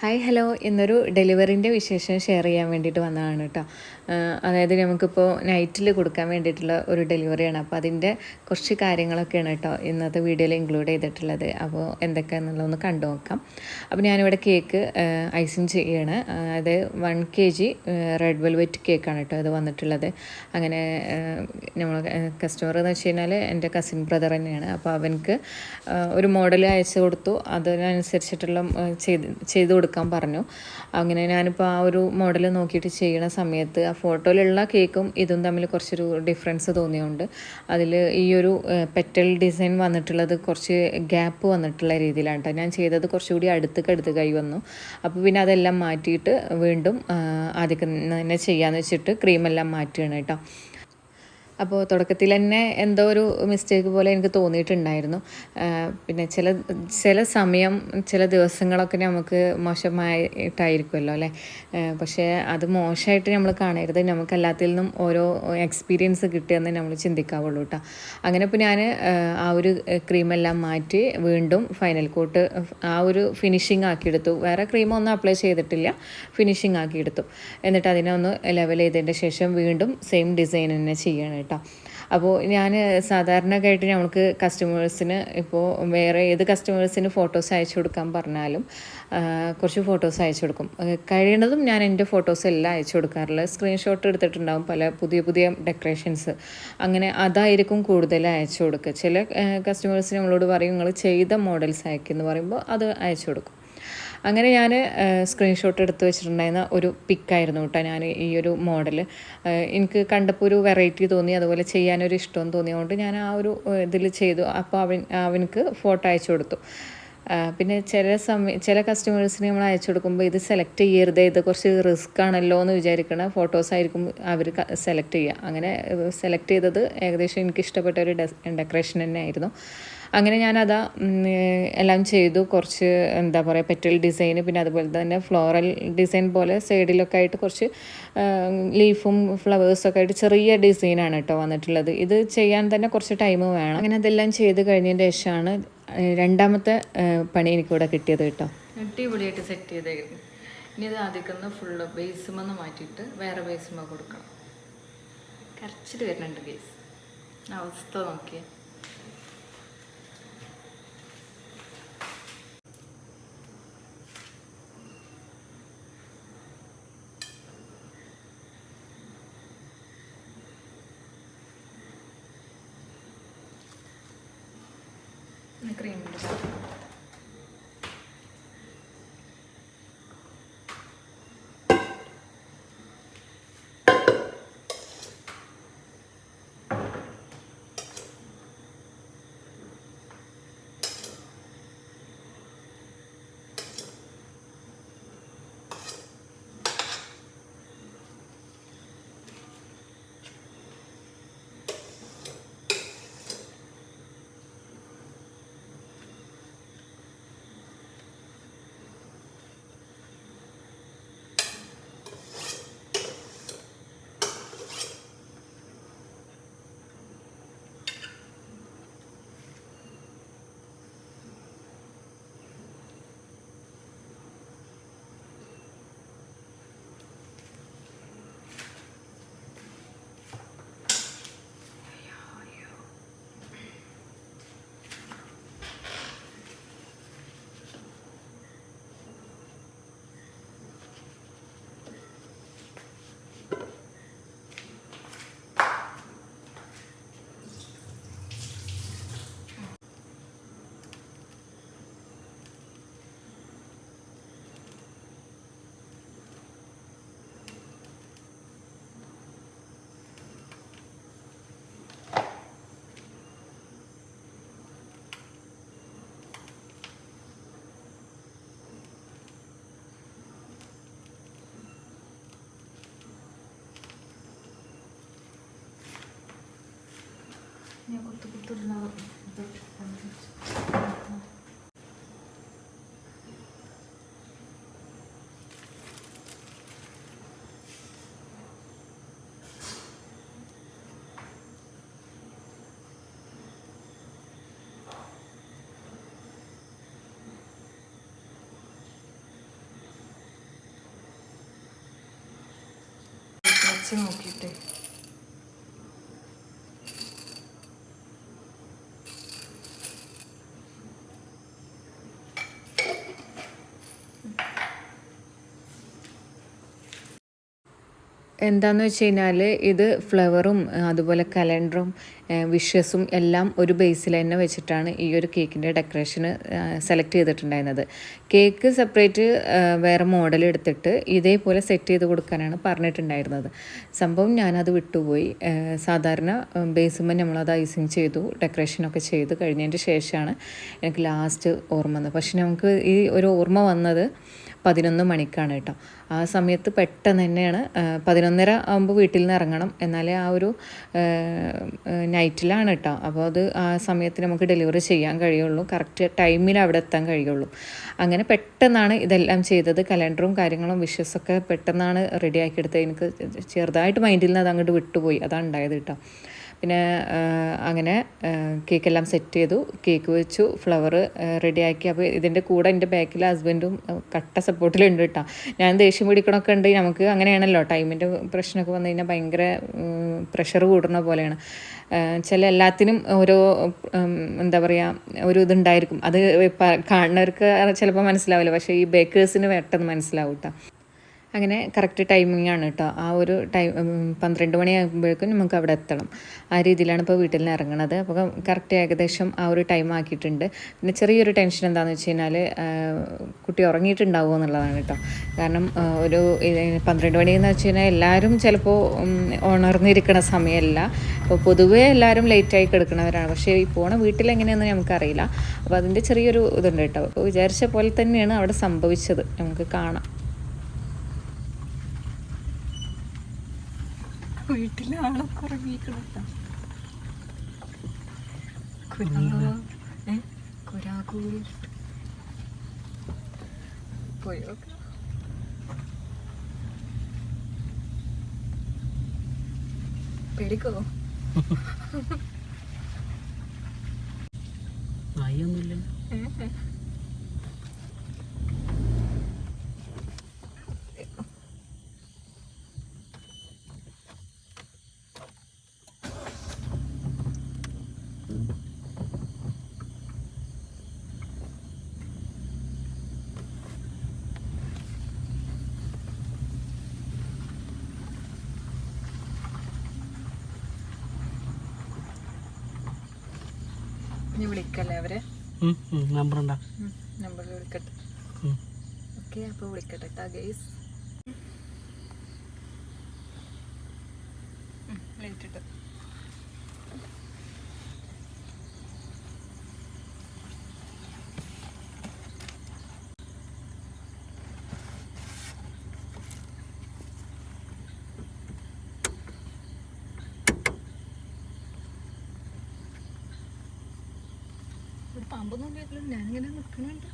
Hi hello. എന്നൊരു ഡെലിവറിന്റെ വിശേഷം share ചെയ്യാൻ വേണ്ടിയിട്ട് വന്നതാണ് കേട്ടോ. അതായത് നമുക്കിപ്പോൾ നൈറ്റിൽ കൊടുക്കാൻ വേണ്ടിയിട്ടുള്ള ഒരു ഡെലിവറിയാണ് അപ്പോൾ അതിന്റെ കുറച്ച് കാര്യങ്ങളൊക്കെയാണ് കേട്ടോ ഇന്നത്തെ വീഡിയോയിൽ ഇൻക്ലൂഡ് ചെയ്തിട്ടുള്ളത്. അപ്പോൾ എന്തൊക്കെയാണെന്നുള്ളതൊന്ന് കണ്ടു നോക്കാം. അപ്പോൾ ഞാനിവിടെ കേക്ക് ഐസിങ് ചെയ്യാണ്. അതായത് one K G red velvet കേക്കാണ് കേട്ടോ ഇത് വന്നിട്ടുള്ളത്. അങ്ങനെ നമ്മൾ കസ്റ്റമർ എന്ന് വെച്ച് കഴിഞ്ഞാൽ എന്റെ കസിൻ ബ്രദർ തന്നെയാണ്. അപ്പോൾ അവനക്ക് ഒരു മോഡൽ അയച്ചു കൊടുത്തു. അതിനനുസരിച്ചിട്ടുള്ള ചെയ്ത് ചെയ്ത് കൊടുക്കാൻ പറഞ്ഞു. അങ്ങനെ ഞാനിപ്പോൾ ആ ഒരു മോഡൽ നോക്കിയിട്ട് ചെയ്യണ സമയത്ത് ആ ഫോട്ടോയിലുള്ള കേക്കും ഇതും തമ്മിൽ കുറച്ചൊരു ഡിഫറൻസ് തോന്നിയുണ്ട് അതിൽ ഈ ഒരു പെറ്റൽ ഡിസൈൻ വന്നിട്ടുള്ളത് കുറച്ച് ഗ്യാപ്പ് വന്നിട്ടുള്ള രീതിയിലാണ് കേട്ടോ ഞാൻ ചെയ്തത് കുറച്ചുകൂടി അടുത്തേക്ക് അടുത്ത് കൈ വന്നു. അപ്പോൾ പിന്നെ അതെല്ലാം മാറ്റിയിട്ട് വീണ്ടും ആദ്യം തന്നെ ചെയ്യാമെന്ന് വെച്ചിട്ട് ക്രീമെല്ലാം മാറ്റുകയാണ് കേട്ടോ അപ്പോൾ തുടക്കത്തിൽ തന്നെ എന്തോ ഒരു മിസ്റ്റേക്ക് പോലെ എനിക്ക് തോന്നിയിട്ടുണ്ടായിരുന്നു. പിന്നെ ചില ചില സമയം ചില ദിവസങ്ങളൊക്കെ നമുക്ക് മോശമായിട്ടായിരിക്കുമല്ലോ അല്ലേ? പക്ഷേ അത് മോശമായിട്ട് നമ്മൾ കാണരുത്. നമുക്ക് എല്ലാത്തിൽ നിന്നും ഓരോ എക്സ്പീരിയൻസ് കിട്ടിയെന്ന് നമ്മൾ ചിന്തിക്കാവുള്ളൂ കേട്ടോ. അങ്ങനെ ഇപ്പോൾ ഞാൻ ആ ഒരു ക്രീമെല്ലാം മാറ്റി വീണ്ടും ഫൈനൽ കോട്ട് ആ ഒരു ഫിനിഷിംഗ് ആക്കിയെടുത്തു. വേറെ ക്രീമൊന്നും അപ്ലൈ ചെയ്തിട്ടില്ല. ഫിനിഷിംഗ് ആക്കിയെടുത്തു. എന്നിട്ട് അതിനെ ഒന്ന് ലെവൽ ചെയ്തതിന്റെ ശേഷം വീണ്ടും സെയിം ഡിസൈൻ തന്നെ ചെയ്യണം കേട്ടോ. അപ്പോൾ ഞാൻ സാധാരണക്കായിട്ട് നമുക്ക് കസ്റ്റമേഴ്സിന് ഇപ്പോൾ വേറെ ഏത് കസ്റ്റമേഴ്സിന് ഫോട്ടോസ് അയച്ചു കൊടുക്കാൻ പറഞ്ഞാലും കുറച്ച് ഫോട്ടോസ് അയച്ചു കൊടുക്കും. കഴിയുന്നതും ഞാൻ എന്റെ ഫോട്ടോസ് എല്ലാം അയച്ചു കൊടുക്കാറുള്ളത്. സ്ക്രീൻഷോട്ട് എടുത്തിട്ടുണ്ടാകും പല പുതിയ പുതിയ ഡെക്കറേഷൻസ് അങ്ങനെ അതായിരിക്കും കൂടുതൽ അയച്ചു കൊടുക്കുക. ചില കസ്റ്റമേഴ്സ് നമ്മളോട് പറയും നിങ്ങൾ ചെയ്ത മോഡൽസ് അയക്കുമെന്ന് പറയുമ്പോൾ അത് അയച്ചു കൊടുക്കും. അങ്ങനെ ഞാൻ സ്ക്രീൻഷോട്ട് എടുത്ത് വെച്ചിട്ടുണ്ടായിരുന്ന ഒരു പിക്കായിരുന്നു കേട്ടോ ഞാൻ ഈ ഒരു മോഡൽ എനിക്ക് കണ്ടപ്പോൾ ഒരു വെറൈറ്റി തോന്നി അതുപോലെ ചെയ്യാനൊരു ഇഷ്ടം തോന്നിയതുകൊണ്ട് ഞാൻ ആ ഒരു ഇതിൽ ചെയ്തു. അപ്പോൾ അവൻ അവനക്ക് ഫോട്ടോ അയച്ചു കൊടുത്തു. പിന്നെ ചില സമയം ചില കസ്റ്റമേഴ്സിന് നമ്മൾ അയച്ചു കൊടുക്കുമ്പോൾ ഇത് സെലക്ട് ചെയ്യരുത് ഇത് കുറച്ച് റിസ്ക് ആണല്ലോ എന്ന് വിചാരിക്കണ ഫോട്ടോസ് ആയിരിക്കും അവർ സെലക്ട് ചെയ്യുക. അങ്ങനെ സെലക്ട് ചെയ്തത് ഏകദേശം എനിക്ക് ഇഷ്ടപ്പെട്ട ഒരു ഡെക്കറേഷൻ തന്നെ ആയിരുന്നു. അങ്ങനെ ഞാനതാ എല്ലാം ചെയ്തു. കുറച്ച് എന്താ പറയുക പെറ്റൽ ഡിസൈൻ പിന്നെ അതുപോലെ തന്നെ ഫ്ലോറൽ ഡിസൈൻ പോലെ സൈഡിലൊക്കെ ആയിട്ട് കുറച്ച് ലീഫും ഫ്ലവേഴ്സൊക്കെ ആയിട്ട് ചെറിയ ഡിസൈനാണ് കേട്ടോ വന്നിട്ടുള്ളത്. ഇത് ചെയ്യാൻ തന്നെ കുറച്ച് ടൈം വേണം. അങ്ങനെ അതെല്ലാം ചെയ്ത് കഴിഞ്ഞതിന്റെ ശേഷമാണ് രണ്ടാമത്തെ പണി എനിക്കിവിടെ കിട്ടിയത് കേട്ടോ. അടിപൊളിയായിട്ട് സെറ്റ് ചെയ്തായിരുന്നു ഇനി ഇത് ആദ്യം ഫുള്ള് ബേസുമെന്ന് മാറ്റിയിട്ട് വേറെ ബേസുമ കൊടുക്കണം. കരച്ചിട്ട് വരുന്നുണ്ട് ബേസ് അവസ്ഥ നോക്കിയേ. Ne kurtu kurtu ne Siamo chiudendo. എന്താന്ന് വെച്ച് കഴിഞ്ഞാൽ ഇത് ഫ്ലവറും അതുപോലെ കലണ്ടറും വിഷസും എല്ലാം ഒരു ബേസിൽ തന്നെ വെച്ചിട്ടാണ് ഈ ഒരു കേക്കിന്റെ ഡെക്കറേഷന് സെലക്ട് ചെയ്തിട്ടുണ്ടായിരുന്നത്. കേക്ക് സെപ്പറേറ്റ് വേറെ മോഡൽ എടുത്തിട്ട് ഇതേപോലെ സെറ്റ് ചെയ്ത് കൊടുക്കാനാണ് പറഞ്ഞിട്ടുണ്ടായിരുന്നത്. സംഭവം ഞാനത് വിട്ടുപോയി. സാധാരണ ബേസുമ്പോൾ നമ്മളത് ഐസിങ് ചെയ്തു ഡെക്കറേഷനൊക്കെ ചെയ്ത് കഴിഞ്ഞതിന്റെ ശേഷമാണ് എനിക്ക് ലാസ്റ്റ് ഓർമ്മ വന്നത്. പക്ഷെ നമുക്ക് ഈ ഒരു ഓർമ്മ വന്നത് പതിനൊന്ന് മണിക്കാണ് കേട്ടോ. ആ സമയത്ത് പെട്ടെന്ന് തന്നെയാണ് പതിനൊന്നര ആകുമ്പോൾ വീട്ടിൽ നിന്ന് ഇറങ്ങണം. എന്നാലേ ആ ഒരു നൈറ്റിലാണ് കേട്ടോ. അപ്പോൾ അത് ആ സമയത്ത് നമുക്ക് ഡെലിവറി ചെയ്യാൻ കഴിയുള്ളൂ. കറക്റ്റ് ടൈമിൽ അവിടെ എത്താൻ കഴിയുള്ളൂ. അങ്ങനെ പെട്ടെന്നാണ് ഇതെല്ലാം ചെയ്തത്. കലണ്ടറും കാര്യങ്ങളും വിഷസൊക്കെ പെട്ടെന്നാണ് റെഡിയാക്കിയെടുത്തത് എനിക്ക് ചെറുതായിട്ട് മൈൻഡിൽ നിന്ന് അത് അങ്ങോട്ട് വിട്ടുപോയി. അതാണ് ഉണ്ടായത് കേട്ടോ. പിന്നെ അങ്ങനെ കേക്കെല്ലാം സെറ്റ് ചെയ്തു. കേക്ക് വെച്ചു ഫ്ലവർ റെഡിയാക്കി. അപ്പോൾ ഇതിന്റെ കൂടെ എന്റെ ബാക്കിൽ ഹസ്ബൻഡും കട്ട സപ്പോർട്ടിലുണ്ട് കേട്ടോ. ഞാൻ ദേഷ്യം പിടിക്കണമൊക്കെ ഉണ്ട്. നമുക്ക് അങ്ങനെയാണല്ലോ ടൈമിന്റെ പ്രശ്നമൊക്കെ വന്നു കഴിഞ്ഞാൽ ഭയങ്കര പ്രഷർ കൂടുന്ന പോലെയാണ്. ചില എല്ലാത്തിനും ഓരോ എന്താ പറയുക ഒരു ഇതുണ്ടായിരിക്കും. അത് കാണുന്നവർക്ക് ചിലപ്പോൾ മനസ്സിലാവില്ല. പക്ഷേ ഈ ബേക്കേഴ്സിന് പെട്ടെന്ന് മനസ്സിലാവും കേട്ടോ. അങ്ങനെ കറക്റ്റ് ടൈമിംഗ് ആണ് കേട്ടോ ആ ഒരു ടൈം പന്ത്രണ്ട് മണിയാകുമ്പോഴേക്കും നമുക്ക് അവിടെ എത്തണം. ആ രീതിയിലാണ് ഇപ്പോൾ വീട്ടിൽ നിന്ന് ഇറങ്ങണത്. അപ്പോൾ കറക്റ്റ് ഏകദേശം ആ ഒരു ടൈം ആക്കിയിട്ടുണ്ട്. പിന്നെ ചെറിയൊരു ടെൻഷൻ എന്താണെന്ന് വെച്ച് കഴിഞ്ഞാൽ കുട്ടി ഉറങ്ങിയിട്ടുണ്ടാവുമോ എന്നുള്ളതാണ് കേട്ടോ കാരണം ഒരു പന്ത്രണ്ട് മണി എന്ന് വെച്ച് കഴിഞ്ഞാൽ എല്ലാവരും ചിലപ്പോൾ ഉണർന്നിരിക്കണ സമയമല്ല. അപ്പോൾ പൊതുവേ എല്ലാവരും ലേറ്റായി കിടക്കുന്നവരാണ്. പക്ഷേ ഈ പോണ വീട്ടിൽ എങ്ങനെയാണെന്ന് നമുക്കറിയില്ല. അപ്പോൾ അതിന്റെ ചെറിയൊരു ഇതുണ്ട് കേട്ടോ അപ്പോൾ വിചാരിച്ച പോലെ തന്നെയാണ് അവിടെ സംഭവിച്ചത്. നമുക്ക് കാണാം. വീട്ടിലെ ആളൊക്കെ ഉറങ്ങിക്കണ പോയോ പേടിക്കോ? നായൊന്നുമില്ല വിളിക്കല്ലേ അവരെ? നമ്പർ ഉണ്ടാ നമ്പർ വിളിക്കട്ടെ. ഓക്കെ അപ്പോൾ വിളിക്കട്ടെ കേട്ടോ ഗൈസ് ലൈറ്റ് പാമ്പൊന്നും ഇല്ലല്ലോ ഞാനിങ്ങനെ നിൽക്കുന്നുണ്ട്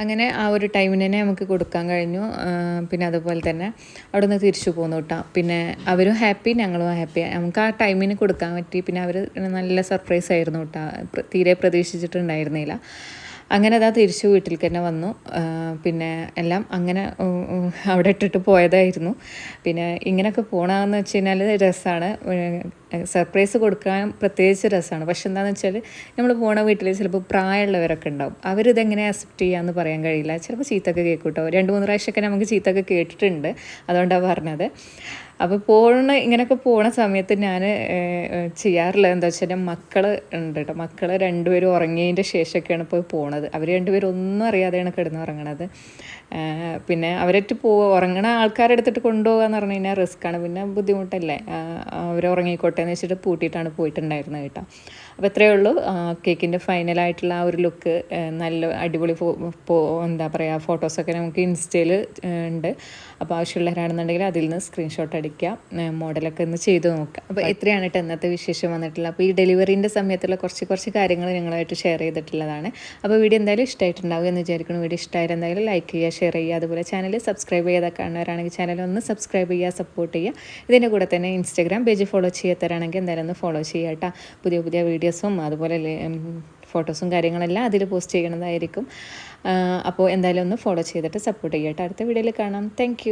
അങ്ങനെ ആ ഒരു ടൈമിന് തന്നെ നമുക്ക് കൊടുക്കാൻ കഴിഞ്ഞു. പിന്നെ അതുപോലെ തന്നെ അവിടെ നിന്ന് തിരിച്ചു പോന്നു കേട്ടോ പിന്നെ അവരും ഹാപ്പി ഞങ്ങളും ഹാപ്പി നമുക്ക് ആ ടൈമിന് കൊടുക്കാൻ പറ്റി. പിന്നെ അവർ നല്ല സർപ്രൈസ് ആയിരുന്നു കേട്ടോ തീരെ പ്രതീക്ഷിച്ചിട്ടുണ്ടായിരുന്നില്ല. അങ്ങനെ അതാ തിരിച്ചു വീട്ടിലേക്ക് തന്നെ വന്നു പിന്നെ എല്ലാം അങ്ങനെ അവിടെ ഇട്ടിട്ട് പോയതായിരുന്നു. പിന്നെ ഇങ്ങനെയൊക്കെ പോകണമെന്ന് വെച്ച് കഴിഞ്ഞാൽ രസമാണ് സർപ്രൈസ് കൊടുക്കാൻ പ്രത്യേകിച്ച് രസമാണ് പക്ഷെ എന്താണെന്ന് വെച്ചാൽ നമ്മൾ പോണ വീട്ടിൽ ചിലപ്പോൾ പ്രായമുള്ളവരൊക്കെ ഉണ്ടാവും. അവരിതെങ്ങനെ അക്സെപ്റ്റ് ചെയ്യാമെന്ന് പറയാൻ കഴിയില്ല. ചിലപ്പോൾ ചീത്തൊക്കെ കേൾക്കും കേട്ടോ രണ്ട് മൂന്ന് പ്രാവശ്യമൊക്കെ നമുക്ക് ചീത്തൊക്കെ കേട്ടിട്ടുണ്ട്. അതുകൊണ്ടാണ് പറഞ്ഞത്. അപ്പോൾ പോണ ഇങ്ങനെയൊക്കെ പോണ സമയത്ത് ഞാൻ ചെയ്യാറുള്ളത് എന്താ വെച്ചാൽ മക്കൾ ഉണ്ട് കേട്ടോ മക്കൾ രണ്ടുപേരും ഉറങ്ങിയതിന്റെ ശേഷമൊക്കെയാണ് ഇപ്പോൾ പോണത്. അവർ രണ്ടുപേരും ഒന്നും അറിയാതെയാണ് കിടന്ന് ഉറങ്ങണത് പിന്നെ അവരറ്റ് പോ ഉറങ്ങണ ആൾക്കാരെടുത്തിട്ട് കൊണ്ടുപോകുക എന്ന് പറഞ്ഞു കഴിഞ്ഞാൽ റിസ്ക്കാണ്. പിന്നെ ബുദ്ധിമുട്ടല്ലേ? അവർ ഉറങ്ങിക്കോട്ടെ എന്ന് വെച്ചിട്ട് പൂട്ടിയിട്ടാണ് പോയിട്ടുണ്ടായിരുന്നത് കേട്ടോ. അപ്പോൾ ഇത്രയേ ഉള്ളൂ. കേക്കിന്റെ ഫൈനലായിട്ടുള്ള ആ ഒരു ലുക്ക് നല്ല അടിപൊളി എന്താ പറയുക ഫോട്ടോസൊക്കെ നമുക്ക് ഇൻസ്റ്റയിൽ ഉണ്ട്. അപ്പോൾ ആവശ്യമുള്ളവരാണെന്നുണ്ടെങ്കിൽ അതിൽ നിന്ന് സ്ക്രീൻഷോട്ട് അടിക്കുക മോഡലൊക്കെ ഒന്ന് ചെയ്ത് നോക്കാം. അപ്പോൾ ഇത്രയാണ് കേട്ടോ ഇന്നത്തെ വിശേഷം വന്നിട്ടുള്ളത്. അപ്പോൾ ഈ ഡെലിവറീന്റെ സമയത്തുള്ള കുറച്ച് കുറച്ച് കാര്യങ്ങൾ നിങ്ങളായിട്ട് ഷെയർ ചെയ്തിട്ടുള്ളതാണ്. അപ്പോൾ വീഡിയോ എന്തായാലും ഇഷ്ടമായിട്ടുണ്ടാവും എന്ന് വിചാരിക്കുന്നു. വീഡിയോ ഇഷ്ടമായാലും എന്തായാലും ലൈക്ക് ചെയ്യുക ഷെയർ ചെയ്യുക. അതുപോലെ ചാനൽ സബ്സ്ക്രൈബ് ചെയ്താൽ കാണുന്നവരാണെങ്കിൽ ചാനൽ ഒന്ന് സബ്സ്ക്രൈബ് ചെയ്യുക സപ്പോർട്ട് ചെയ്യുക. ഇതിന്റെ കൂടെ തന്നെ ഇൻസ്റ്റാഗ്രാം പേജ് ഫോളോ ചെയ്യാത്തവരാണെങ്കിൽ എന്തായാലും ഒന്ന് ഫോളോ ചെയ്യുക കേട്ടോ പുതിയ പുതിയ വീഡിയോസും അതുപോലെ ഫോട്ടോസും കാര്യങ്ങളെല്ലാം അതിൽ പോസ്റ്റ് ചെയ്യണതായിരിക്കും. അപ്പോൾ എന്തായാലും ഒന്ന് ഫോളോ ചെയ്തിട്ട് സപ്പോർട്ട് ചെയ്യട്ടെ. അടുത്ത വീഡിയോയിൽ കാണാം. താങ്ക്